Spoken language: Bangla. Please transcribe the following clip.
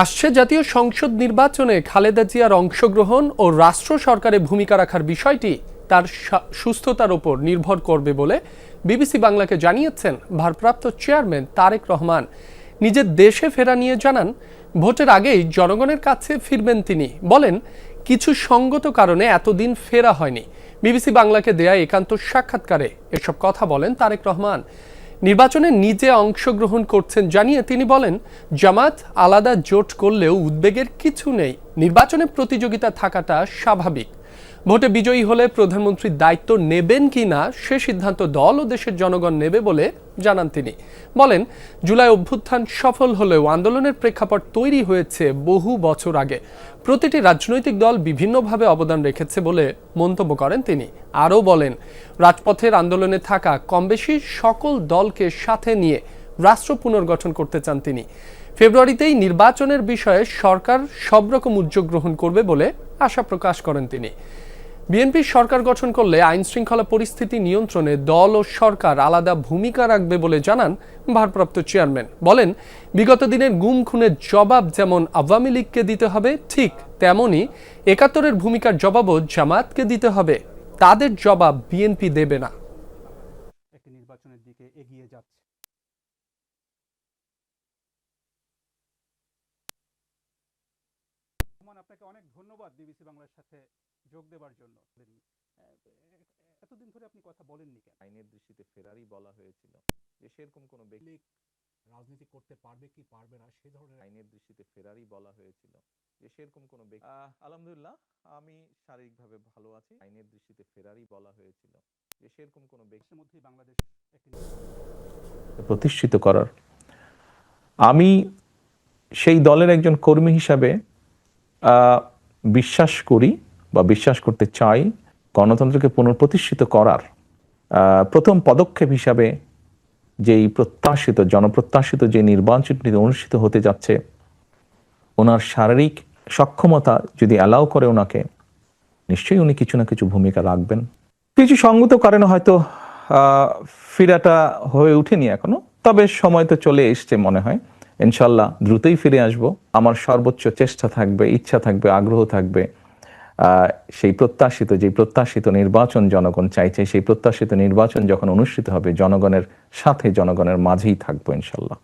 আসছে জাতীয় সংসদ নির্বাচনে খালেদা জিয়ার অংশগ্রহণ ও রাষ্ট্র সরকারে ভূমিকা রাখার বিষয়টি তার সুস্থতার ওপর নির্ভর করবে বলে বিবিসি বাংলাকে জানিয়েছেন ভারপ্রাপ্ত চেয়ারম্যান তারেক রহমান। নিজের দেশে ফেরা নিয়ে জানান, ভোটের আগেই জনগণের কাছে ফিরবেন তিনি। বলেন, কিছু সঙ্গত কারণে এতদিন ফেরা হয়নি। বিবিসি বাংলাকে দেয়া একান্ত সাক্ষাৎকারে এসব কথা বলেন তারেক রহমান। নির্বাচনে নিজে অংশগ্রহণ করছেন জানিয়ে তিনি বলেন, জামাত আলাদা জোট করলেও উদ্বেগের কিছু নেই। নির্বাচনে প্রতিযোগিতা থাকাটা স্বাভাবিক। ভোটে বিজয়ী হলে প্রধানমন্ত্রীর দায়িত্ব নেবেন কি না সে সিদ্ধান্ত দল ও দেশের জনগণ নেবে বলে জানান তিনি। বলেন, জুলাই অভ্যুত্থান সফল হলেও আন্দোলনের প্রেক্ষাপট তৈরি হয়েছে বহু বছর আগে। প্রতিটি রাজনৈতিক দল বিভিন্নভাবে অবদান রেখেছে বলে মন্তব্য করেন তিনি। আরও বলেন, রাজপথের আন্দোলনে থাকা কমবেশি সকল দলকে সাথে নিয়ে রাষ্ট্র পুনর্গঠন করতে চান তিনি। ফেব্রুয়ারিতেই নির্বাচনের বিষয়ে সরকার সব রকম উদ্যোগ গ্রহণ করবে বলে আশা প্রকাশ করেন তিনি। বিএনপি সরকার গঠন করলে আইন শৃঙ্খলা পরিস্থিতি নিয়ন্ত্রণে দল ও সরকার আলাদা ভূমিকা রাখবে বলে জানান ভারপ্রাপ্ত চেয়ারম্যান। বলেন, বিগত দিনের গুম খুনের জবাব যেমন আওয়ামী লীগকে দিতে হবে, ঠিক তেমনি একাত্তরের ভূমিকার জবাবও জামাতকে দিতে হবে। তাদের জবাব বিএনপি দেবে না। নির্বাচনের দিকে এগিয়ে যাচ্ছে রহমান আপনাকে অনেক ধন্যবাদ বিবিসি বাংলার সাথে যোগ দেওয়ার জন্য। এতদিন ধরে আপনি কথা বলেননি কেন? আইনের দৃষ্টিতে ফেরারই বলা হয়েছিল যে সেরকম কোনো ব্যক্তি রাজনীতি করতে পারবে কি পারবে না সে ধরনের আইনের দৃষ্টিতে ফেরারই বলা হয়েছিল যে সেরকম কোনো ব্যক্তি আলহামদুলিল্লাহ আমি শারীরিকভাবে ভালো আছি। আইনের দৃষ্টিতে ফেরারই বলা হয়েছিল যে সেরকম কোনো ব্যক্তি মাসের মধ্যেই বাংলাদেশ একটি প্রতিষ্ঠিত করার। আমি সেই দলের একজন কর্মী হিসাবে বিশ্বাস করি বা বিশ্বাস করতে চাই গণতন্ত্রকে পুনঃপ্রতিষ্ঠিত করার প্রথম পদক্ষেপ হিসাবে যেই প্রত্যাশিত, জনপ্রত্যাশিত যে নির্বাচনটি অনুষ্ঠিত হতে যাচ্ছে, ওনার শারীরিক সক্ষমতা যদি অ্যালাউ করে ওনাকে, নিশ্চয়ই উনি কিছু না কিছু ভূমিকা রাখবেন। কিছু সঙ্গত কারণে হয়তো ফিরাটা হয়ে ওঠেনি এখনও, তবে সময় তো চলে এসছে মনে হয়। ইনশাল্লাহ দ্রুতই ফিরে আসব। আমার সর্বোচ্চ চেষ্টা থাকবে, ইচ্ছা থাকবে, আগ্রহ থাকবে সেই প্রত্যাশিত, যে প্রত্যাশিত নির্বাচন জনগণ চাইছে, সেই প্রত্যাশিত নির্বাচন যখন অনুষ্ঠিত হবে, জনগণের সাথে জনগণের মাঝেই থাকব ইনশাল্লাহ।